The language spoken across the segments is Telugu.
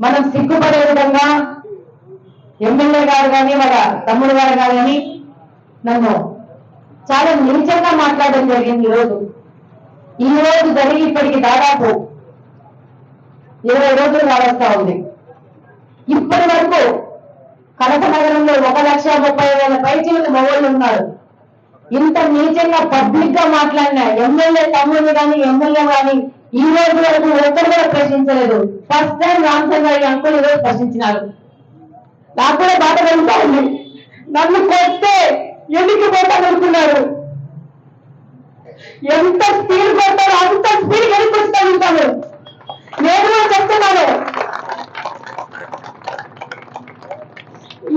మనం సిగ్గుపడే విధంగా ఎమ్మెల్యే గారు కానీ వాళ్ళ తమ్ముడు గారు కానీ నన్ను చాలా నీచంగా మాట్లాడడం జరిగింది ఈరోజు. ఈ రోజు జరిగి ఇప్పటికి దాదాపు ఇరవై రోజులు కావస్తా ఉంది. ఇప్పటి వరకు కడప నగరంలో ఒక లక్ష ముప్పై వేల పైచీలు మొగోళ్ళు ఉన్నారు. ఇంత నీచంగా పబ్లిక్గా మాట్లాడిన ఎమ్మెల్యే తమ్ముడు కానీ ఎమ్మెల్యే కానీ ఈ రోజు వరకు ఒక్కరు కూడా ప్రశ్నించలేదు. ఫస్ట్ టైం రామచంద్ర గారి అంకుల్ ఈరోజు ప్రశ్నించినారు. నాకు కూడా బాధ కలుగుతా ఉంది నన్ను కొడితే ఎందుకు పోతాను అనుకున్నారు ఎంత స్పీడ్ కొడతారో అంత స్పీడ్ ఎందుకు వస్తాను నేను కూడా చెప్తున్నాను.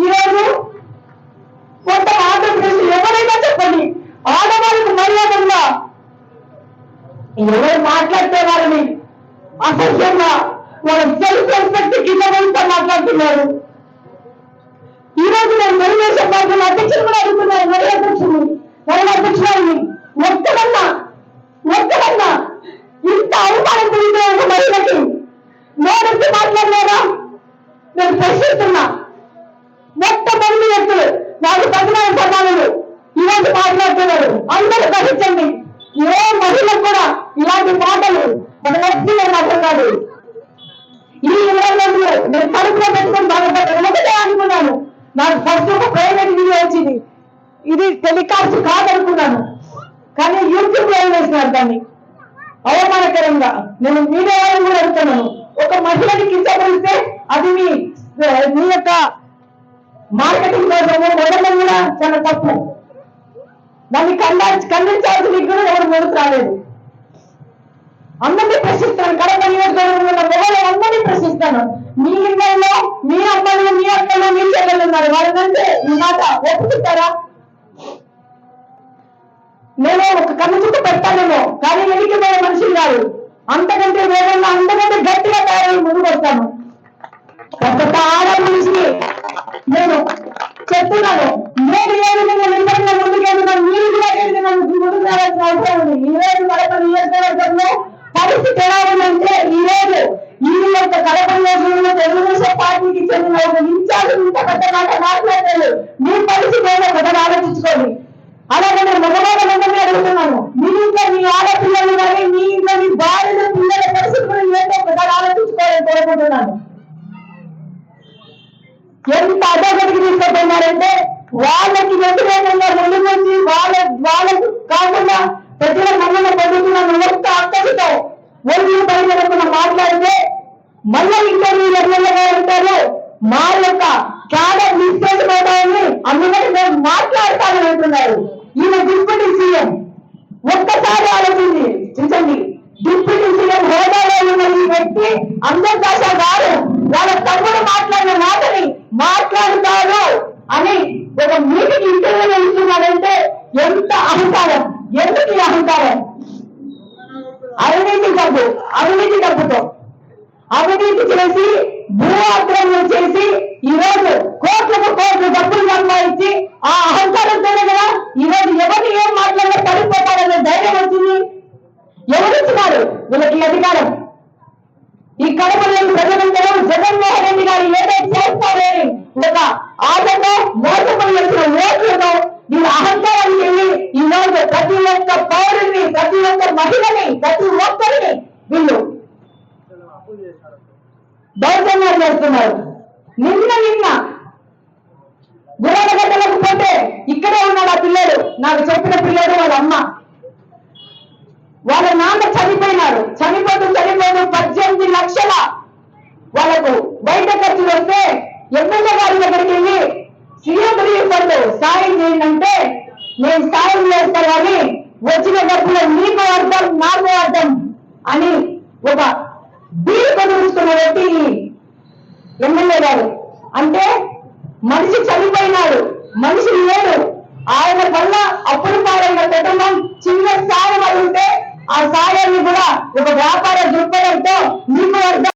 ఈరోజు కొంత ఆంధ్రప్రదేశ్ ఎవరైనా చెప్పండి. ఆడవాళ్ళకి మర్యాద ఎవరు మాట్లాడితే అసహ్యంగా వాళ్ళ సెల్ఫ్ రెస్పెక్ట్ కింద వెళ్తా మాట్లాడుతున్నారు. ఈ రోజు నేను తెలుగుదేశం పార్టీ అధ్యక్షులు కూడా అడుగుతున్నాను మరి అధ్యక్షులు మరి అధ్యక్షురాలని? ఒక్కడన్నా ఒక్కడన్నా ఇంత అవమానం పొందిన ఒక మహిళకి నోరెత్తి మాట్లాడలేరా నేను ప్రశ్నిస్తున్నా. మొట్టమొదటి వ్యక్తులు నాకు తగిన సమానులు ఈ రోజు మాట్లాడుతున్నారు. అందరూ గ్రహించండి ఏ మహిళ కూడా ఇలాంటి మాటలు మన వ్యక్తి మాట్లాడు ఈ ఇరవై నేను కడుపులో పెట్టుకుని బాధపడ్డాను ఒకటే అనుకున్నాను నాకు ఫస్ట్ ఒక ప్రైవేట్ వీడియో వచ్చింది ఇది టెలికాస్ట్ కాదనుకున్నాను కానీ యూట్యూబ్లో వేసినారు దాన్ని అవమానకరంగా నేను మీడియా వాళ్ళని కూడా అడుగుతున్నాను ఒక మహిళని కించపరిస్తే అది మీ మీ యొక్క మార్కెటింగ్ కోసము మొదలు కూడా చాలా తప్పు దాన్ని కండ ఖండించాల్సిన కూడా ఎవరు ముందుకు రాలేదు. అందరినీ ప్రశ్నిస్తాను. కడప నియోజకవర్గంలో ఉన్న మొదలు అందరినీ ప్రశ్నిస్తాను. మీ ఇళ్ళలో మీ అమ్మలు మీ అక్కలు మీ చెల్లెలు ఉన్నారు. వాళ్ళంటే ఈ మాట ఒప్పుకుంటారా నేను ఒక కన్ను చుట్టూ పెడతానేమో కానీ వెనక్కి పోయే మనుషులు కాదు. అంతకంటే వేగంగా అంతకంటే గట్టిగా తయారై ముందుకు వస్తాను. ఒక ఆడ మనిషిని నేను చెప్తున్నాను. నేను ఏ విధంగా నిందరగా ముందుకెళ్తున్నాను మీరు కూడా ఏ విధంగా ముందుకు రావాల్సిన అవసరం ఉంది ఈ రోజు కడప నియోజకవర్గంలో పరిస్థితి ఎలా ఉందంటే ఈ రోజు ఈ యొక్క కడప నియోజకవర్గంలో తెలుగుదేశం పార్టీకి చెందిన ఒక ఇన్ఛార్జ్ ఇంత పెద్ద మాట మాట్లాడలేదు. మీ పరిస్థితి ఏదో ఒకటి ఆలోచించుకోండి అలాగే నేను మగవాళ్ళందరినీ అడుగుతున్నాను. మీ ఇంట్లో మీ ఆడపిల్లలు కానీ మీ ఇంట్లో మీ భార్యలు పిల్లల పరిస్థితి కూడా ఏంటో ఒకసారి ఆలోచించుకోవాలని కోరుకుంటున్నాను. ఎంత అడ్డగడికి తీసుకుపోయినారంటే వాళ్ళకి వ్యతిరేకంగా ముందు వచ్చి వాళ్ళ వాళ్ళకు కాకుండా ప్రజల మమ్మల్ని పొందుతున్న ఒక్క అక్కడితో ఒళ్ళు పైన మాట్లాడితే మళ్ళీ ఇంటర్వ్యూ ఎమ్మెల్యేగా ఉంటారు మా యొక్క క్యాడర్ మిస్టేక్ పోతాయని అందుకని మేము మాట్లాడతామని అంటున్నారు. ఈయన డిప్యూటీ సీఎం. ఒక్కసారి ఆలోచించి చూసండి డిప్యూటీ సీఎం హోదాలో ఉన్న ఈ వ్యక్తి అందర్ అంబేద్కర్ గారు వాళ్ళ తమ్ముడు మాట్లాడిన మాటని మాట్లాడుతారు అని ఒక మీటింగ్ ఇంటర్వ్యూ ఇస్తున్నాడంటే ఎంత అహంకారం ఎందుకు అహంకారం? అవినీతి డబ్బు అవినీతి డబ్బుతో. అవినీతి చేసి భూ ఆక్రమణ చేసి ఈ రోజు కోట్లకు కోట్లు డబ్బులు సంపాదించి ఆ అహంకారంతోనే కదా ఈ రోజు ఎవరిని ఏం మాట్లాడినా పడిపోతారనే ధైర్యం వచ్చింది. ఎవరిచ్చినారు? వీళ్ళకి అధికారం. ఈ కడపలోని ప్రజలందరూ జగన్మోహన్ రెడ్డి గారు ఏదైతే చేస్తారని ఒక ఆటతో మోసపడి వచ్చిన ఓట్లను వీళ్ళ అహంకారానికి వెళ్ళి ఈ రోజు ప్రతి ఒక్క పౌరుని ప్రతి ఒక్క మహిళని ప్రతి ఒక్కరిని వీళ్ళు దౌర్జన్యాలు చేస్తున్నారు. నిన్న నిన్న గుర్రగడ్డలకు పోతే ఇక్కడే ఉన్నాడు ఆ పిల్లడు. నాకు చెప్పిన పిల్లడు వాళ్ళ అమ్మ. వాళ్ళ నాన్న చనిపోయినాడు. చనిపోతూ చనిపోతూ పద్దెనిమిది లక్షల వాళ్ళకు బయట ఖర్చులు వస్తే ఎమ్మెల్యే గారి దగ్గరికి వెళ్ళి సీఎం రిలీఫ్ ఫండ్ సాయం చేయండి అంటే నేను సాయం చేస్తా కానీ వచ్చిన డబ్బులో నీకు అర్థం నాకు అర్థం అని ఒక బీలు కొనుక్కున్న వ్యక్తి ఈ లేదాడు అంటే మనిషి చనిపోయినాడు మనిషి లేడు. ఆయన వల్ల అప్పుడు పాడైన కుటుంబం చిన్న సాయం అడిగితే ఆ సాయాన్ని కూడా ఒక వ్యాపార దృక్పథంతో నీకు